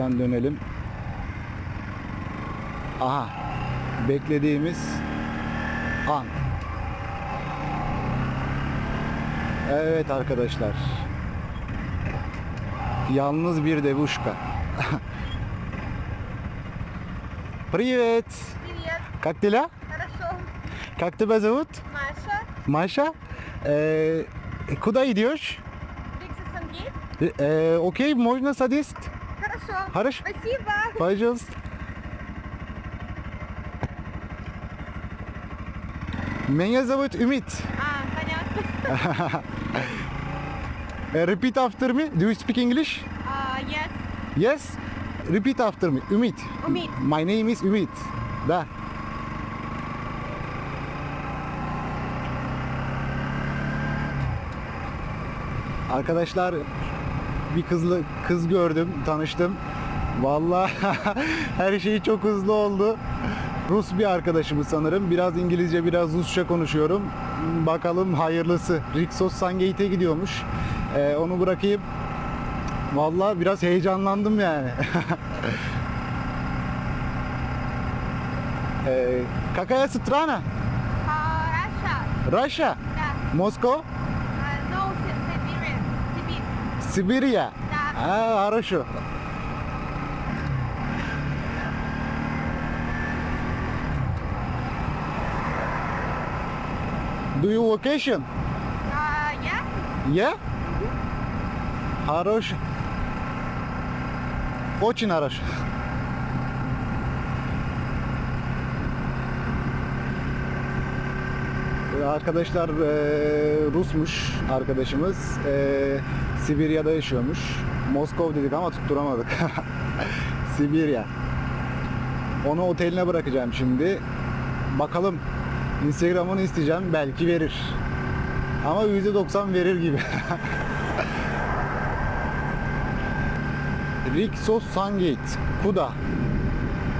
Şuradan dönelim. Aha. Beklediğimiz an. Evet arkadaşlar. Yalnız bir devuşka. Привет! Привет, Как дела? хорошо. Как тебя зовут? Маша, Маша? Э, куда идешь? Виктор Сангей. Э, окей, можно садись? Хорошо. Хорошо. Спасибо. Пожалуйста. Меня зовут Ümit. А, понятно. Uh, repeat after me. Do you speak English? А, yes. Yes. Repeat after me. Ümit. Ümit. My name is Ümit. Da. Arkadaşlar bir kızla kız gördüm, tanıştım. Vallahi her şey çok hızlı oldu. Rus bir arkadaşımız sanırım. Biraz İngilizce, biraz Rusça konuşuyorum. Bakalım hayırlısı. Rixos Sangate'e gidiyormuş. Ee, onu bırakayım. Vallahi biraz heyecanlandım yani. Ee, Какая страна? А, Russia. Russia? Да. Москва? Сибирия? Да. А, хорошо. Do you vacation? А, я? Yeah? Хорош. Очень хорошо. Arkadaşlar eee, Rusmuş arkadaşımız. Eee, Sibirya'da yaşıyormuş. Moskov dedik ama tutturamadık. Sibirya. Onu oteline bırakacağım şimdi. Bakalım. Instagram'ını isteyeceğim. Belki verir. Ama %90 verir gibi. Rixos Sangate. Kuda.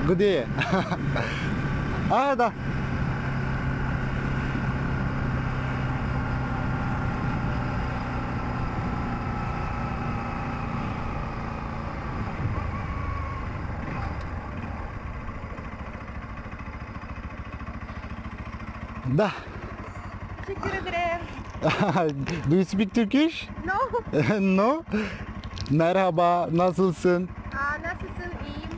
Gıdeye. Aa da. Teşekkür ederim. Do you speak Turkish? No. no. Merhaba, nasılsın? Aa, nasılsın? İyiyim.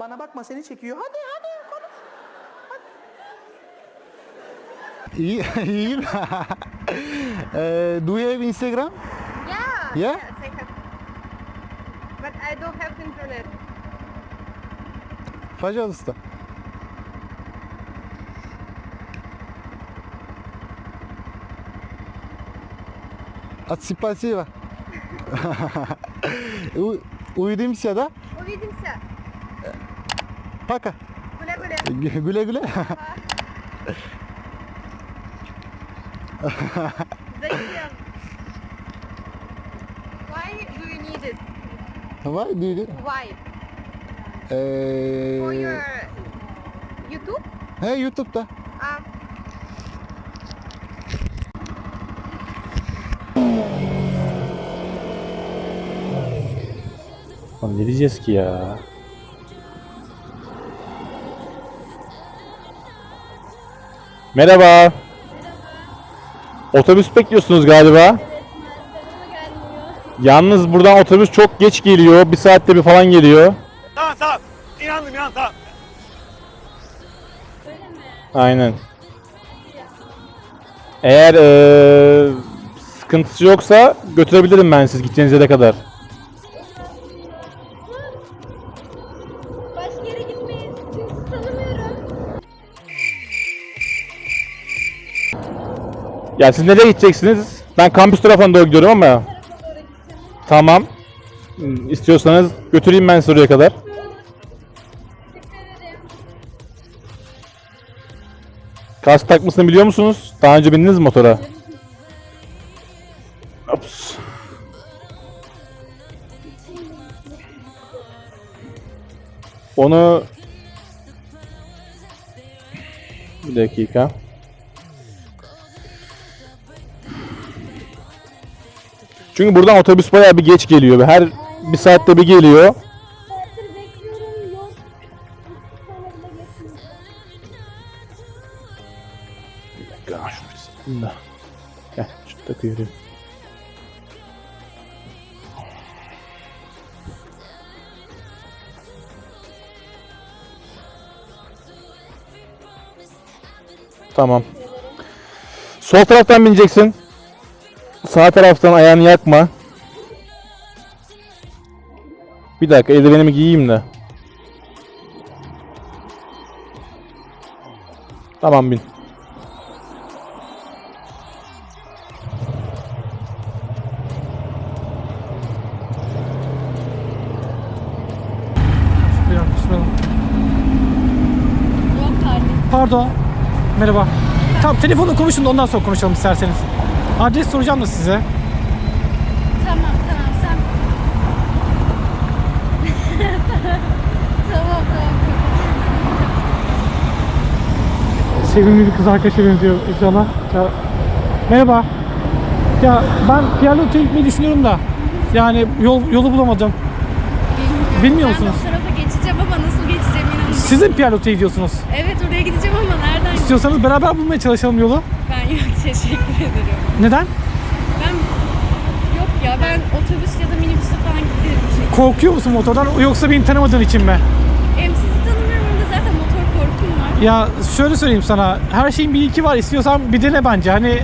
Bana bakma seni çekiyor. Hadi hadi konuş. İyi, iyiyim. Eh, do you have Instagram? Yeah. Yeah? Yes, I have. But I don't have internet. Пожалуйста. От спасибо. У- Увидимся, да? Увидимся. Пока. Гуля-гуля. Gü- Güle güle. Why did you? Why? Ee, For your YouTube? He YouTube'da. Aa. Lan ne diyeceğiz ki ya? Merhaba. Otobüs bekliyorsunuz galiba. Yalnız buradan otobüs çok geç geliyor. Bir saatte bir falan geliyor. Tamam tamam. İnandım inandım tamam. Aynen. Eğer eee, sıkıntısı yoksa götürebilirim ben siz gideceğiniz yere kadar. başka yere gitmeyiz. Sizi tanımıyorum. Ya siz nereye gideceksiniz? Ben kampüs tarafına doğru gidiyorum ama. Tamam. İstiyorsanız götüreyim ben sizi oraya kadar. Kask takmasını biliyor musunuz? Daha önce bindiniz mi motora? Ops. Onu bir dakika. Çünkü buradan otobüs bayağı bir geç geliyor. Her bir saatte bir geliyor. Bunda. Gel şu takı yürüyeyim. Tamam. Sol taraftan bineceksin. Sağ taraftan ayağını yakma. Bir dakika eldivenimi giyeyim de. Tamam bin. Pardon. Merhaba. Tamam telefonla konuşun da ondan sonra konuşalım isterseniz. Adres soracağım da size. Tamam tamam sen. tamam tamam. Sevimli bir kız arkadaşa benziyor ekrana. Ya, merhaba. Ya ben Piyalote'ye gitmeyi düşünüyorum da. Yani yol yolu bulamadım. Bilmiyorum. Bilmiyor ben musunuz? o tarafa geçeceğim ama nasıl geçeceğim inanın. Siz de mi Piyalote'ye gidiyorsunuz? Evet oraya gideceğim ama nereden? İstiyorsanız beraber bulmaya çalışalım yolu. Teşekkür ederim. Neden? Ben yok ya ben otobüs ya da minibüse falan giderim. Korkuyor musun motordan yoksa beni tanımadığın için mi? Hem sizi tanımıyorum hem de zaten motor korkum var. Ya şöyle söyleyeyim sana. Her şeyin bir iki var. İstiyorsan bir dene bence. Hani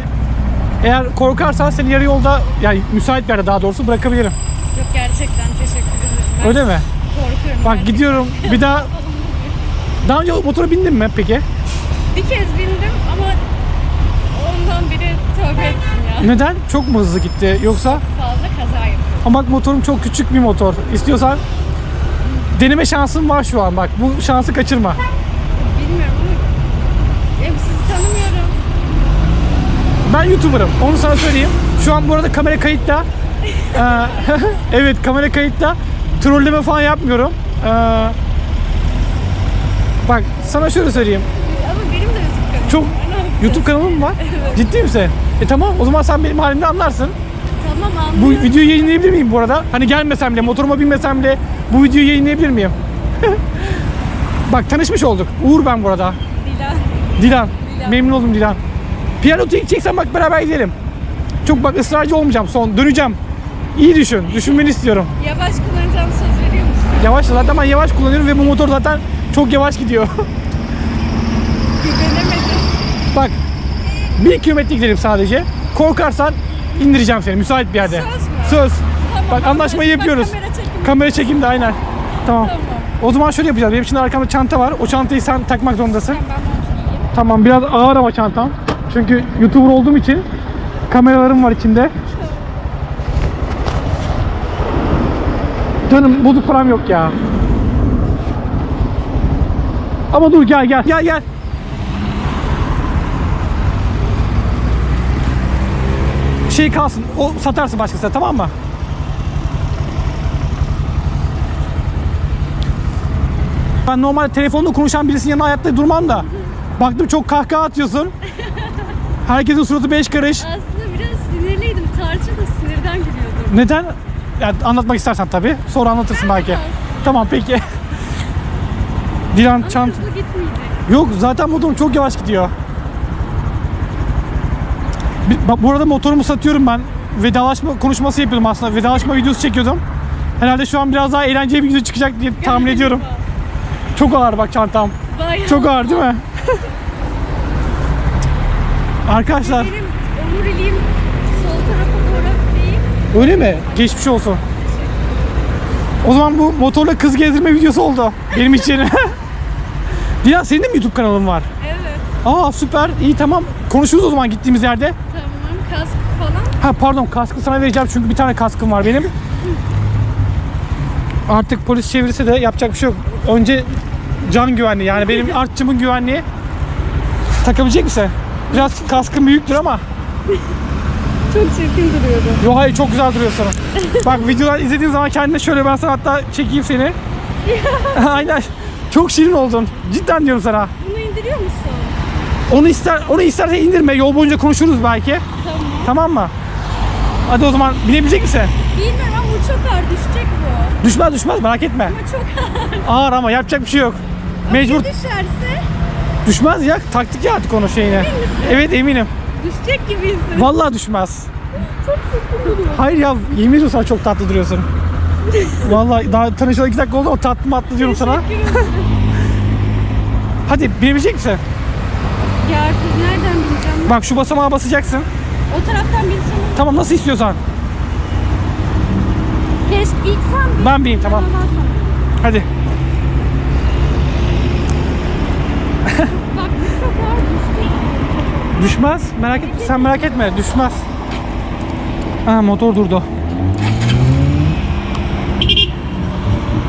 eğer korkarsan seni yarı yolda yani müsait bir yerde daha doğrusu bırakabilirim. Yok gerçekten teşekkür ederim. Ben Öyle mi? korkuyorum. Bak gerçekten. gidiyorum. Bir daha daha önce motora bindin mi peki? Bir kez bindim ama ondan beri tövbe ettim ya. Neden? Çok mu hızlı gitti yoksa? Fazla kaza yaptım. Ama bak motorum çok küçük bir motor. İstiyorsan deneme şansın var şu an bak. Bu şansı kaçırma. Bilmiyorum ama hem sizi tanımıyorum. Ben YouTuber'ım. Onu sana söyleyeyim. Şu an bu arada kamera kayıtta. Ee, evet kamera kayıtta. Trolleme falan yapmıyorum. Ee, bak sana şöyle söyleyeyim. Ama benim de kanalım Çok? YouTube kanalım mı var? Ciddi misin? E tamam o zaman sen benim halimde anlarsın. Tamam Bu anlıyorum. videoyu yayınlayabilir miyim bu arada? Hani gelmesem bile, motoruma binmesem bile bu videoyu yayınlayabilir miyim? Bak tanışmış olduk. Uğur ben bu arada. Dilan. Dilan. Memnun oldum Dilan. Piyanotuya gideceksen bak beraber gidelim. Çok bak ısrarcı olmayacağım son. Döneceğim. İyi düşün. Düşünmeni istiyorum. Yavaş kullanacağım söz veriyor musun? Yavaş zaten ben yavaş kullanıyorum ve bu motor zaten çok yavaş gidiyor. 1000 kilometre gidelim sadece. Korkarsan indireceğim seni müsait bir yerde. Söz mü? Söz. Tamam, Bak anlaşmayı ben yapıyoruz. Kamera çekimde. Kamera çekimde aynen. Tamam. tamam. O zaman şöyle yapacağız. Benim şimdi arkamda çanta var. O çantayı sen takmak zorundasın. Tamam, ben tamam biraz ağır ama çantam. Çünkü YouTuber olduğum için kameralarım var içinde. Canım bozuk param yok ya. Ama dur gel gel. Gel gel. Şey kalsın. O satarsın başkasına tamam mı? Ben normalde telefonda konuşan birisinin yanına hayatta durmam da. Baktım çok kahkaha atıyorsun. Herkesin suratı beş karış. Aslında biraz sinirliydim. Tarçın da sinirden gülüyordu. Neden? Ya anlatmak istersen tabii. Sonra anlatırsın belki. Tamam peki. Dilan Ama çant. hızlı gitmeyecek. Yok zaten motorum çok yavaş gidiyor. Bu arada motorumu satıyorum ben. Vedalaşma konuşması yapıyordum aslında. Vedalaşma videosu çekiyordum. Herhalde şu an biraz daha eğlenceli bir video çıkacak diye tahmin ediyorum. Çok ağır bak çantam. Bayağı. Çok ağır değil mi? Arkadaşlar Benim omuriliğim sol tarafa doğru değil. öyle mi? Geçmiş olsun. O zaman bu motorla kız gezdirme videosu oldu benim için. Dilan senin de mi YouTube kanalın var? Evet. Aa süper. İyi tamam. Konuşuruz o zaman gittiğimiz yerde. Tamam. Kask falan. Ha pardon kaskı sana vereceğim çünkü bir tane kaskım var benim. Artık polis çevirse de yapacak bir şey yok. Önce can güvenliği yani benim artçımın güvenliği. Takabilecek misin? Biraz kaskın büyüktür ama. Çok çirkin duruyordu. Yo hayır çok güzel duruyorsun. Bak videolar izlediğin zaman kendine şöyle ben sana hatta çekeyim seni. Aynen. Çok şirin oldun. Cidden diyorum sana. Onu ister onu istersen indirme. Yol boyunca konuşuruz belki. Tamam. Tamam mı? Hadi o zaman binebilecek misin? Bilmiyorum ama bu çok ağır düşecek bu. Düşmez düşmez merak etme. Ama çok Ağır ama yapacak bir şey yok. Mecbur düşerse düşmez ya. Taktik ya artık onun şeyine. Evet eminim. düşecek gibi hissediyorum. Vallahi düşmez. Hayır ya yemin ediyorum sana çok tatlı duruyorsun. Vallahi daha tanışalı 2 dakika oldu ama tatlı matlı diyorum sana. Hadi binebilecek misin? Ya kız nereden bineceğim? Bak şu basamağa basacaksın. O taraftan binsene. Tamam nasıl istiyorsan. Keşke ilk sen bin. Ben bineyim tamam. Ondan sonra. Hadi. Bak bu çok ağır düşecek. Düşmez. Merak etme. Sen merak etme. Düşmez. Ha motor durdu.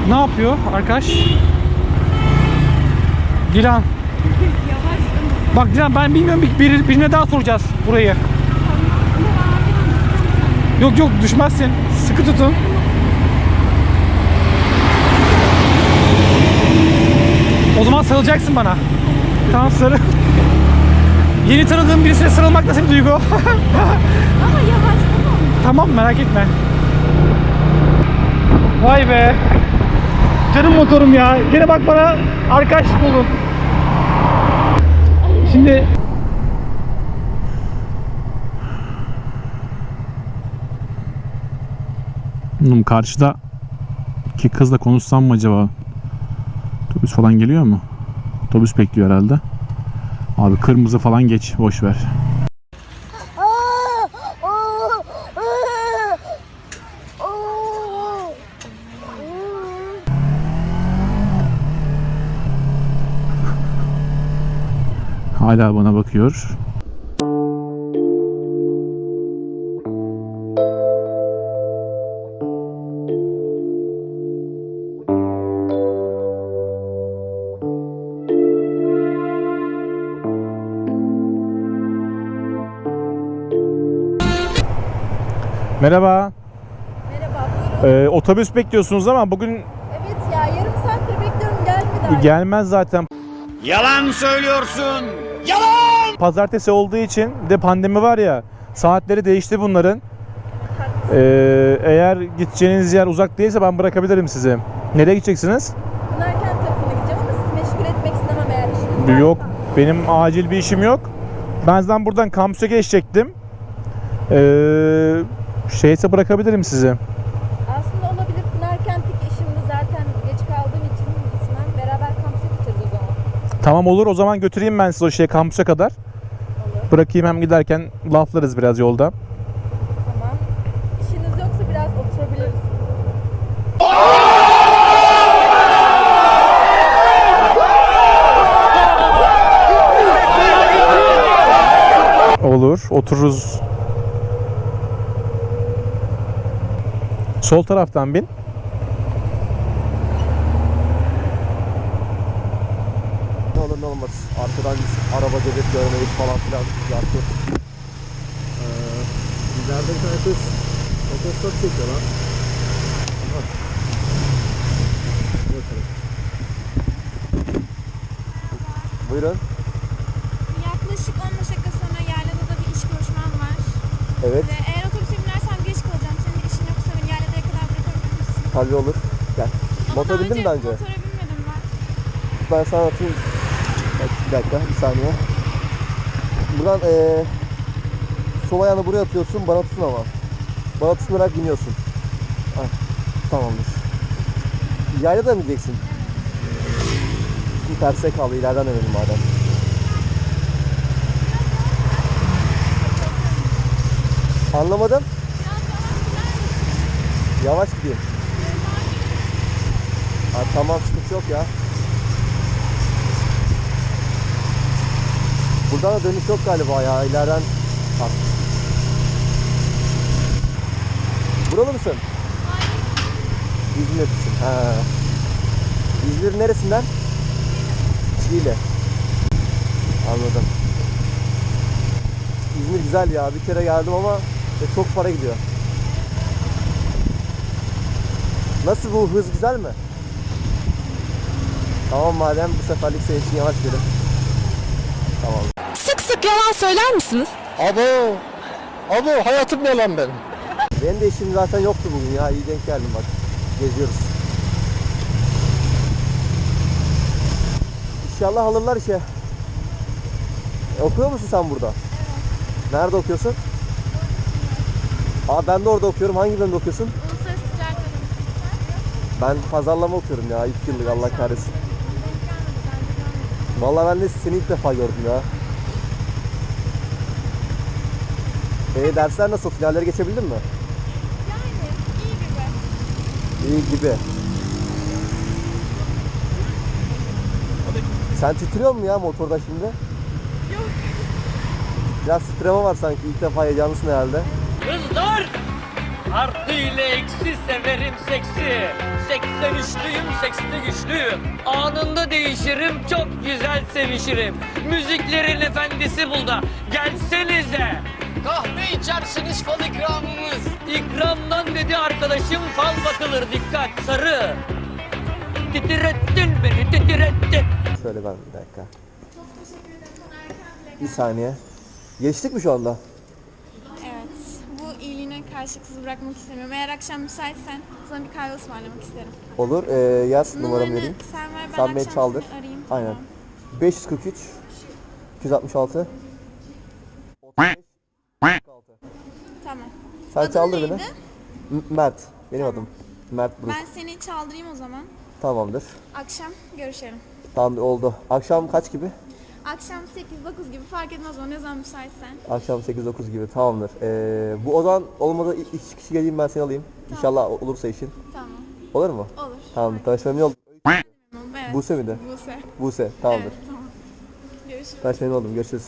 Ne yapıyor arkadaş? Dilan. Bak Dilan ben bilmiyorum bir, bir- birine daha soracağız burayı. Yok yok düşmezsin. Sıkı tutun. O zaman sarılacaksın bana. Tamam sarı. Yeni tanıdığım birisine sarılmak nasıl bir duygu? Ama yavaş tamam. tamam merak etme. Vay be. Canım motorum ya. Gene bak bana arkadaş buldun. Şimdi Oğlum karşıda ki kızla konuşsam mı acaba? Otobüs falan geliyor mu? Otobüs bekliyor herhalde. Abi kırmızı falan geç. Boş ver. Hala bana bakıyor. Merhaba. Merhaba. Ee, otobüs bekliyorsunuz ama bugün Evet ya, yarım saattir bekliyorum gelmedi gelmez zaten. Yalan söylüyorsun. Yalan! Pazartesi olduğu için de pandemi var ya saatleri değişti bunların. Ee, eğer gideceğiniz yer uzak değilse ben bırakabilirim sizi. Nereye gideceksiniz? Pınarkent tarafına gideceğim ama sizi meşgul etmek istemem eğer işiniz varsa. Yok benim acil bir işim yok. Ben zaten buradan kampüse geçecektim. Ee, şeyse bırakabilirim sizi. Aslında olabilir, Pınarkent'teki işimde zaten geç kaldığım için gitmem. Beraber kampüse gideceğiz o zaman. Tamam olur o zaman götüreyim ben sizi o şeye kampüse kadar. Bırakayım hem giderken laflarız biraz yolda. Tamam. İşiniz yoksa biraz oturabiliriz. Olur, otururuz. Sol taraftan bin. Ne olur ne olmaz. Arkadan araba gelip görmeyiz falan filan yaptı. Ee, ileride bir tane kız otostop çekiyor lan. Aha. Bakalım. Buyurun. Yaklaşık 10 dakika sonra Yayla'da bir iş görüşmem var. Evet. Ve eğer otobüse binersem geç kalacağım. Senin işin yoksa beni Yayla'ya kadar bırakabilir misin? Tabii olur. Gel. Ama Motor bindin mi daha önce? Motora binmedim ben. Ben sana atayım. Bir dakika, bir saniye. Buradan eee sol ayağını buraya atıyorsun, bana tutun ama. Bana tutunarak biniyorsun. Hah, tamamdır. Yayla da mı gideceksin? Bir terse kaldı, ileriden dönelim madem. Anlamadım. Yavaş gideyim. Ha, tamam sıkıntı yok ya. Buradan da dönüş yok galiba ya. İleriden bak. Buralı mısın? İzmir'desin. Ha. İzmir neresinden? Şiile. Anladım. İzmir güzel ya. Bir kere geldim ama e, çok para gidiyor. Nasıl bu hız güzel mi? Tamam madem bu seferlik senin için yavaş gidelim. Tamam. Sık yalan söyler misiniz? Abo! Abo hayatım ne lan benim? Benim de işim zaten yoktu bugün ya. İyi denk geldim bak. Geziyoruz. İnşallah alırlar işe. E, okuyor musun sen burada? Nerede okuyorsun? Aa ben de orada okuyorum. Hangi bölümde okuyorsun? Uluslararası ticaret bölümü. Ben pazarlama okuyorum ya. İlk yıllık Allah kahretsin. Vallahi ben de seni ilk defa gördüm ya. E dersler nasıl? Finalleri geçebildin mi? Yani iyi gibi. İyi gibi. Sen titriyor musun ya motorda şimdi? Yok. Biraz titreme var sanki. İlk defa heyecanlısın herhalde. Kızlar! Artı ile eksi severim seksi. 83'lüyüm, seksli güçlüyüm. Anında değişirim, çok güzel sevişirim. Müziklerin efendisi burada. Gelsenize. Kahve içersiniz fal ikramımız. İkramdan dedi arkadaşım fal bakılır dikkat sarı. Titrettin beni titrettin. Şöyle ben bir dakika. Bir saniye. Geçtik mi şu anda? Evet. Bu iyiliğine karşı kızı bırakmak istemiyorum. Eğer akşam müsaitsen sana bir kahve ısmarlamak isterim. Olur. Ee, yaz numaramı vereyim. sen ver ben Sen akşam çaldır. seni arayayım. Aynen. Tamam. 543 266 Tamam. Sen Adın çaldır neydi? beni. M- Mert. Benim adım. Mert Buruk. Ben seni çaldırayım o zaman. Tamamdır. Akşam görüşelim. Tamam oldu. Akşam kaç gibi? Akşam 8-9 gibi fark etmez o ne zaman müsaitsen. Akşam 8-9 gibi tamamdır. Ee, bu o zaman olmadı iki kişi geleyim ben seni alayım. İnşallah olursa işin. Tamam. Olur mu? Olur. Tamam. Tanışma memnun oldum. Evet. Buse mi de? Buse. Buse. Tamamdır. Evet, tamam. Görüşürüz. Tanışma memnun oldum. Görüşürüz.